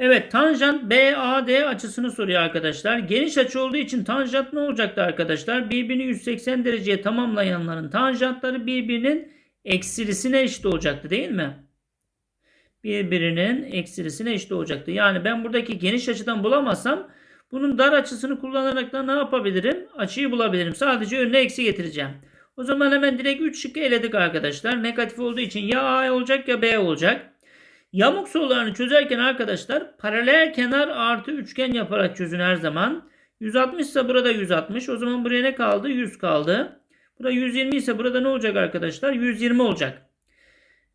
Evet tanjant BAD açısını soruyor arkadaşlar. Geniş açı olduğu için tanjant ne olacaktı arkadaşlar? Birbirini 180 dereceye tamamlayanların tanjantları birbirinin eksilisine eşit olacaktı değil mi? Birbirinin eksilisine eşit olacaktı. Yani ben buradaki geniş açıdan bulamazsam bunun dar açısını kullanarak da ne yapabilirim? Açıyı bulabilirim. Sadece önüne eksi getireceğim. O zaman hemen direkt 3 şıkkı eledik arkadaşlar. Negatif olduğu için ya A olacak ya B olacak. Yamuk sorularını çözerken arkadaşlar paralel kenar artı üçgen yaparak çözün her zaman. 160 ise burada 160. O zaman buraya ne kaldı? 100 kaldı. Burada 120 ise burada ne olacak arkadaşlar? 120 olacak.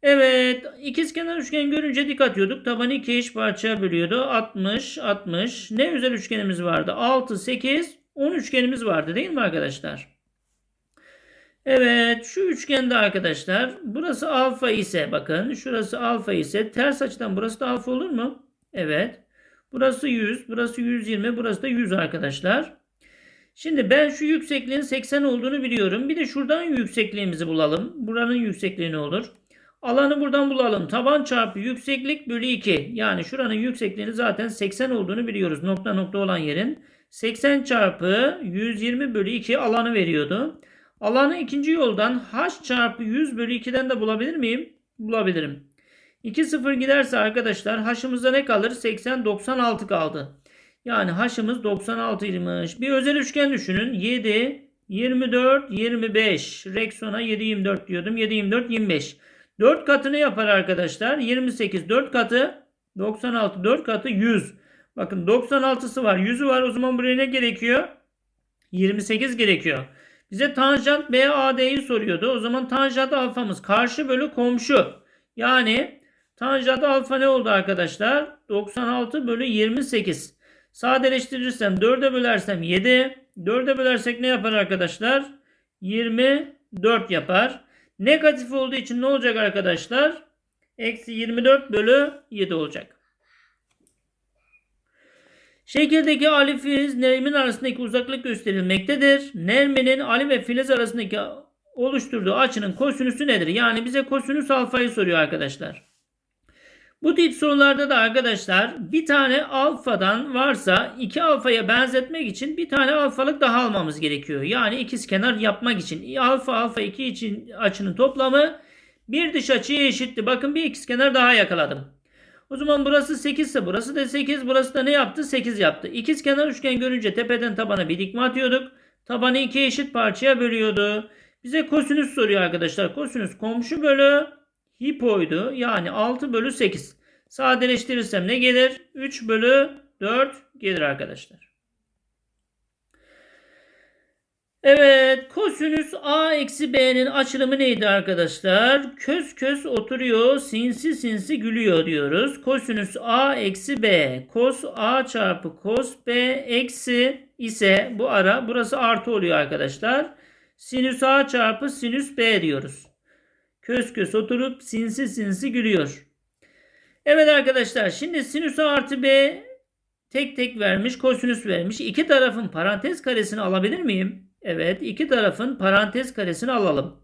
Evet. ikizkenar üçgen görünce dik atıyorduk. Tabanı iki eş parçaya bölüyordu. 60, 60. Ne özel üçgenimiz vardı? 6, 8, 10 üçgenimiz vardı değil mi arkadaşlar? Evet şu üçgende arkadaşlar burası alfa ise bakın şurası alfa ise ters açıdan burası da alfa olur mu? Evet. Burası 100, burası 120, burası da 100 arkadaşlar. Şimdi ben şu yüksekliğin 80 olduğunu biliyorum. Bir de şuradan yüksekliğimizi bulalım. Buranın yüksekliği ne olur? Alanı buradan bulalım. Taban çarpı yükseklik bölü 2. Yani şuranın yüksekliğini zaten 80 olduğunu biliyoruz. Nokta nokta olan yerin. 80 çarpı 120 bölü 2 alanı veriyordu. Alanı ikinci yoldan h çarpı 100 bölü 2'den de bulabilir miyim? Bulabilirim. 2 0 giderse arkadaşlar h'ımızda ne kalır? 80 96 kaldı. Yani h'ımız 96'ymış. Bir özel üçgen düşünün. 7 24 25. Reksona 7 24 diyordum. 7 24 25. 4 katını yapar arkadaşlar. 28 4 katı 96 4 katı 100. Bakın 96'sı var 100'ü var. O zaman buraya ne gerekiyor? 28 gerekiyor. Bize tanjant BAD'yi soruyordu. O zaman tanjant alfamız karşı bölü komşu. Yani tanjant alfa ne oldu arkadaşlar? 96 bölü 28. Sadeleştirirsem 4'e bölersem 7. 4'e bölersek ne yapar arkadaşlar? 24 yapar. Negatif olduğu için ne olacak arkadaşlar? Eksi 24 bölü 7 olacak. Şekildeki Ali Filiz Nermin arasındaki uzaklık gösterilmektedir. Nermin'in Ali ve Filiz arasındaki oluşturduğu açının kosinüsü nedir? Yani bize kosinüs alfayı soruyor arkadaşlar. Bu tip sorularda da arkadaşlar bir tane alfadan varsa iki alfaya benzetmek için bir tane alfalık daha almamız gerekiyor. Yani ikiz kenar yapmak için alfa alfa 2 için açının toplamı bir dış açıya eşitti. Bakın bir ikiz kenar daha yakaladım. O zaman burası 8 ise burası da 8. Burası da ne yaptı? 8 yaptı. İkiz kenar üçgen görünce tepeden tabana bir dikme atıyorduk. Tabanı iki eşit parçaya bölüyordu. Bize kosinüs soruyor arkadaşlar. Kosinüs komşu bölü hipoydu. Yani 6 bölü 8. Sadeleştirirsem ne gelir? 3 bölü 4 gelir arkadaşlar. Evet kosinüs a eksi b'nin açılımı neydi arkadaşlar? Köz köz oturuyor sinsi sinsi gülüyor diyoruz. Kosinüs a eksi b kos a çarpı kos b eksi ise bu ara burası artı oluyor arkadaşlar. Sinüs a çarpı sinüs b diyoruz. Köz köz oturup sinsi sinsi gülüyor. Evet arkadaşlar şimdi sinüs a artı b tek tek vermiş kosinüs vermiş. İki tarafın parantez karesini alabilir miyim? Evet iki tarafın parantez karesini alalım.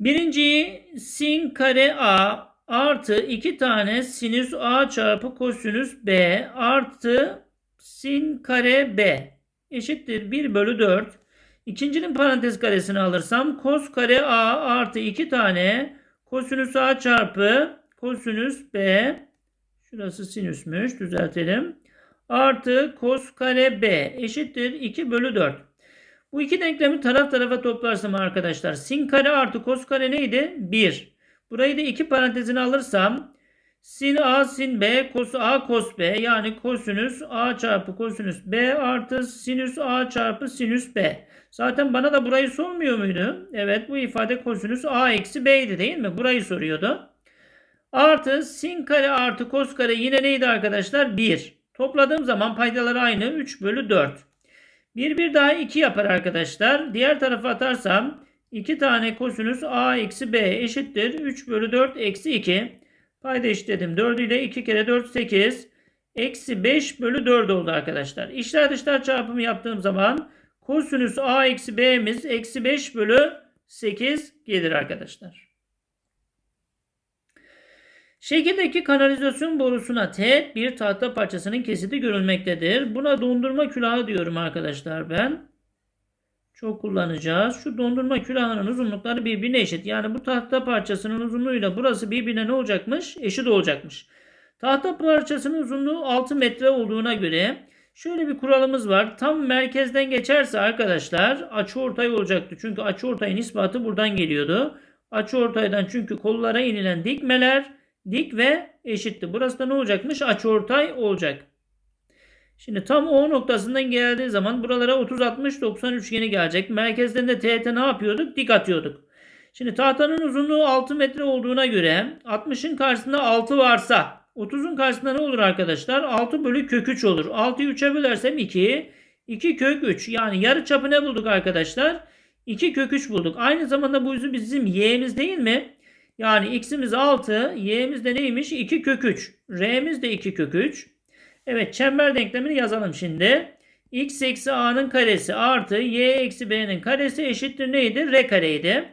Birinciyi sin kare a artı iki tane sinüs a çarpı kosinüs b artı sin kare b eşittir 1 bölü 4. İkincinin parantez karesini alırsam kos kare a artı iki tane kosinüs a çarpı kosinüs b şurası sinüsmüş düzeltelim. Artı kos kare b eşittir 2 bölü 4. Bu iki denklemi taraf tarafa toplarsam arkadaşlar sin kare artı kos kare neydi? 1. Burayı da iki parantezine alırsam sin a sin b kos a kos b yani kosinüs a çarpı kosinüs b artı sinüs a çarpı sinüs b. Zaten bana da burayı sormuyor muydu? Evet bu ifade kosinüs a eksi b'ydi değil mi? Burayı soruyordu. Artı sin kare artı kos kare yine neydi arkadaşlar? 1. Topladığım zaman paydaları aynı 3 bölü 4. Bir bir daha 2 yapar arkadaşlar. Diğer tarafa atarsam 2 tane kosinüs a eksi b eşittir. 3 bölü 4 eksi 2. Payda eşitledim. 4 ile 2 kere 4 8. Eksi 5 bölü 4 oldu arkadaşlar. İşler dışlar çarpımı yaptığım zaman kosinüs a eksi b'miz eksi 5 bölü 8 gelir arkadaşlar. Şekildeki kanalizasyon borusuna teğet bir tahta parçasının kesiti görülmektedir. Buna dondurma külahı diyorum arkadaşlar ben. Çok kullanacağız. Şu dondurma külahının uzunlukları birbirine eşit. Yani bu tahta parçasının uzunluğuyla burası birbirine ne olacakmış? Eşit olacakmış. Tahta parçasının uzunluğu 6 metre olduğuna göre şöyle bir kuralımız var. Tam merkezden geçerse arkadaşlar açıortay olacaktı. Çünkü açıortayın ispatı buradan geliyordu. Açıortaydan çünkü kollara inilen dikmeler dik ve eşitti. Burası da ne olacakmış? Açıortay olacak. Şimdi tam O noktasından geldiği zaman buralara 30-60-90 üçgeni gelecek. Merkezden de teğete ne yapıyorduk? Dik atıyorduk. Şimdi tahtanın uzunluğu 6 metre olduğuna göre 60'ın karşısında 6 varsa 30'un karşısında ne olur arkadaşlar? 6 bölü kök 3 olur. 6'yı 3'e bölersem 2. 2 kök 3. Yani yarı çapı ne bulduk arkadaşlar? 2 kök 3 bulduk. Aynı zamanda bu bizim y'miz değil mi? Yani x'imiz 6. Y'miz de neymiş? 2 kök 3. R'miz de 2 kök 3. Evet çember denklemini yazalım şimdi. x eksi a'nın karesi artı y eksi b'nin karesi eşittir neydi? R kareydi.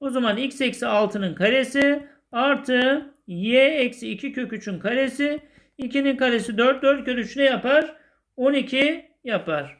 O zaman x eksi 6'nın karesi artı y eksi 2 kök 3'ün karesi 2'nin karesi 4 4 kök 3 ne yapar? 12 yapar.